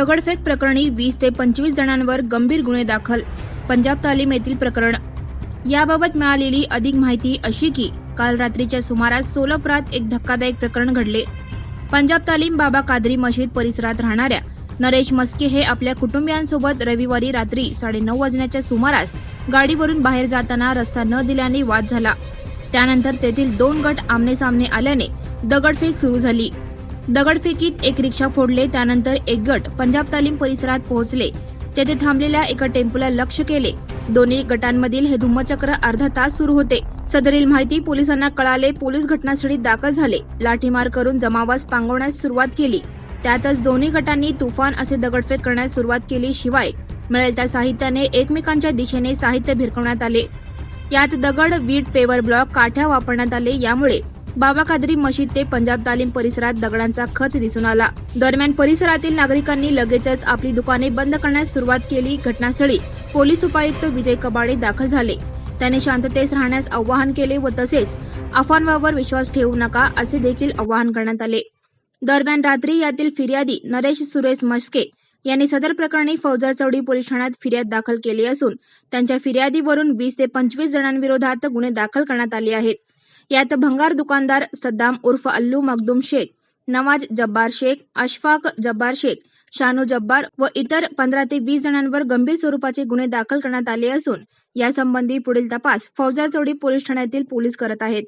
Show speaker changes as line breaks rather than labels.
दगडफेक प्रकरणी वीस ते पंचवीस जणांवर गंभीर गुन्हे दाखल पंजाब तालीम येथील प्रकरण. याबाबत मिळालेली अधिक माहिती अशी की काल रात्रीच्या सुमारास सोलापुरात एक धक्कादायक प्रकरण घडले. पंजाब तालीम बाबा कादरी मशीद परिसरात राहणाऱ्या नरेश मस्के हे आपल्या कुटुंबियांसोबत रविवारी रात्री साडेनऊ वाजण्याच्या सुमारास गाडीवरून बाहेर जाताना रस्ता न दिल्याने वाद झाला. त्यानंतर तेथील दोन गट आमने सामने आल्याने दगडफेक सुरू झाली. दगडफेकीत एक रिक्षा फोडले त्यानंतर एक गट पंजाब तालीम परिसरात पोहोचले. तेथे थांबलेल्या एका टेम्पोला लक्ष केले. दोन्ही गटांमधील हे धुम्मचक्र अर्धा तास सुरू होते. सदरील माहिती पोलिसांना कळाले पोलीस घटनास्थळी दाखल झाले. लाठीमार करून जमावास पांगवण्यास सुरुवात केली. त्यातच दोन्ही गटांनी तुफान असे दगडफेक करण्यास सुरुवात केली शिवाय मिळेल त्या साहित्याने एकमेकांच्या दिशेने साहित्य भिरकवण्यात आले. यात दगड वीट पेवर ब्लॉक काठ्या वापरण्यात आले. यामुळे बाबा कादरी मशीद ते पंजाब तालीम परिसरात दगडांचा खच दिसून आला. दरम्यान परिसरातील नागरिकांनी लगेचच आपली दुकाने बंद करण्यास सुरुवात केली घटनास्थळी. पोलीस उपायुक्त विजय कबाडे दाखल झाले. त्याने शांततेस राहण्यास आवाहन केले व तसेच अफवांवर विश्वास ठेवू नका असे देखील आवाहन करण्यात आले. दरम्यान रात्री यातील फिर्यादी नरेश सुरेश मस्के यांनी सदर प्रकरणी फौजा चौडी पोलीस ठाण्यात फिर्याद दाखल केली असून त्यांच्या फिर्यादीवरून वीस ते पंचवीस जणांविरोधात गुन्हे दाखल करण्यात आले आहेत. यात भंगार दुकानदार सद्दाम उर्फ अल्लू मखदूम शेख नवाज जब्बार शेख अशफाक जब्बार शेख शानू जब्बार व इतर पंधरा ते वीस जणांवर गंभीर स्वरूपाचे गुन्हे दाखल करण्यात आले असून यासंबंधी पुढील तपास फौजा चौडी पोलीस ठाण्यातील पोलीस करत आहेत.